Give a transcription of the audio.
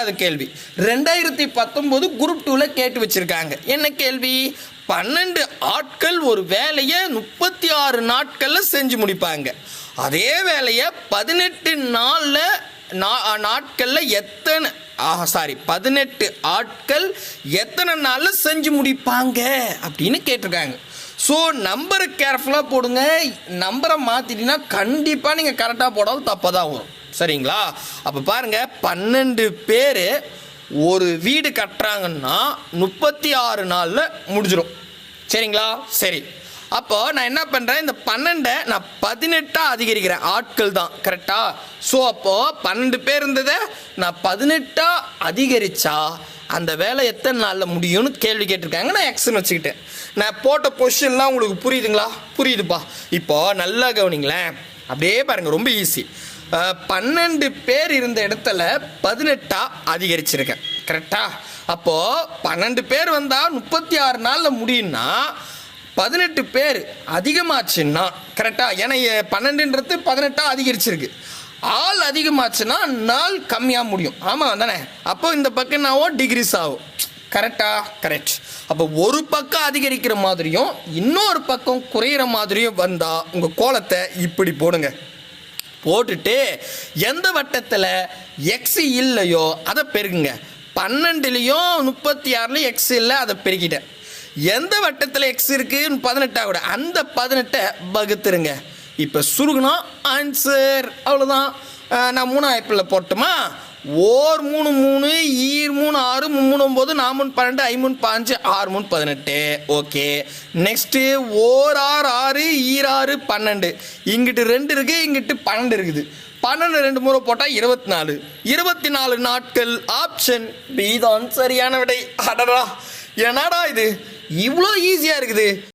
அது கேள்வி. ரெண்டாயிரத்தி பத்தொம்போது குரூப் டூவில் கேட்டு வச்சுருக்காங்க. என்ன கேள்வி? பன்னெண்டு ஆட்கள் ஒரு வேலையை முப்பத்தி ஆறு நாட்களில் செஞ்சு முடிப்பாங்க. அதே வேலையை பதினெட்டு நாளில் நாட்களில் எத்தனை ஆஹா சாரி பதினெட்டு ஆட்கள் எத்தனை நாளில் செஞ்சு முடிப்பாங்க? அப்படின்னு கேட்டிருக்காங்க. ஸோ நம்பரை கேர்ஃபுல்லாக போடுங்க. நம்பரை மாற்றிட்டீங்கன்னா கண்டிப்பாக நீங்கள் கரெக்டாக போடாது தப்பாக தான் வரும். சரிங்களா? அப்போ பாருங்கள் பன்னெண்டு பேர் ஒரு வீடு கட்டுறாங்கன்னா முப்பத்தி ஆறு நாளில் முடிஞ்சிடும் சரிங்களா? சரி. அப்போ நான் என்ன பண்ணுறேன் இந்த பன்னெண்டை நான் பதினெட்டாக அதிகரிக்கிறேன். ஆட்கள் தான் கரெக்டாக ஸோ அப்போது பன்னெண்டு பேர் இருந்ததை நான் பதினெட்டாக அதிகரித்தா அந்த வேலை எத்தனை நாளில் முடியும்னு கேள்வி கேட்டிருக்காங்க. நான் எக்ஸ்னு வச்சுக்கிட்டேன். நான் போட்ட பொசிஷன்லாம் உங்களுக்கு புரியுதுங்களா? புரியுதுப்பா. இப்போ நல்லா கவனிங்களேன். அப்படியே பாருங்கள் ரொம்ப ஈஸி பன்னெண்டு பேர் இருந்த இடத்துல பதினெட்டாக அதிகரிச்சிருக்கேன். கரெக்டா அப்போது பன்னெண்டு பேர் வந்தால் முப்பத்தி ஆறு நாளில் முடியும்னா பதினெட்டு பேர் அதிகமாச்சுன்னா கரெக்டாக ஏன்னா பன்னெண்டுன்றது பதினெட்டாக அதிகரிச்சிருக்கு. ஆள் அதிகமாச்சுன்னா நாள் கம்மியாக முடியும். ஆமாம் தானே? அப்போ இந்த பக்கம் என்னவோ டிகிரிஸ் ஆகும். கரெக்டா கரெக்ட் அப்போ ஒரு பக்கம் அதிகரிக்கிற மாதிரியும் இன்னொரு பக்கம் குறையிற மாதிரியும் வந்தால் உங்கள் கோலத்தை இப்படி போடுங்க. போட்டுட்டு எந்த வட்டத்தில் எக்ஸ் இல்லையோ அதை பெருகுங்க பன்னெண்டுலேயும் முப்பத்தி ஆறுலையும் எக்ஸ் இல்லை அதை பெருக்கிட்டேன். எந்த வட்டத்தில் எக்ஸ் இருக்குது பதினெட்டாக கூட அந்த பதினெட்டை வகுத்துருங்க. இப்போ சுருகுனா ஆன்சர் அவ்வளோதான் நான் மூணு வாய்ப்பில் போட்டுமா? ஓர் மூணு மூணு ஈர் மூணு ஆறு மூணு ஒம்பது நான் மூணு பன்னெண்டு ஐ மூணு பாஞ்சு ஆறு மூணு பதினெட்டு ஓகே நெக்ஸ்ட்டு ஓர் ஆறு ஆறு ஈராறு பன்னெண்டு இங்கிட்டு ரெண்டு இருக்குது இங்கிட்டு பன்னெண்டு இருக்குது பன்னெண்டு ரெண்டு முறை போட்டால் இருபத்தி நாலு இருபத்தி நாலு நாட்கள் ஆப்ஷன் பி தான் சரியான விடை அடடா என்னடா இது இவ்வளோ ஈஸியாக இருக்குது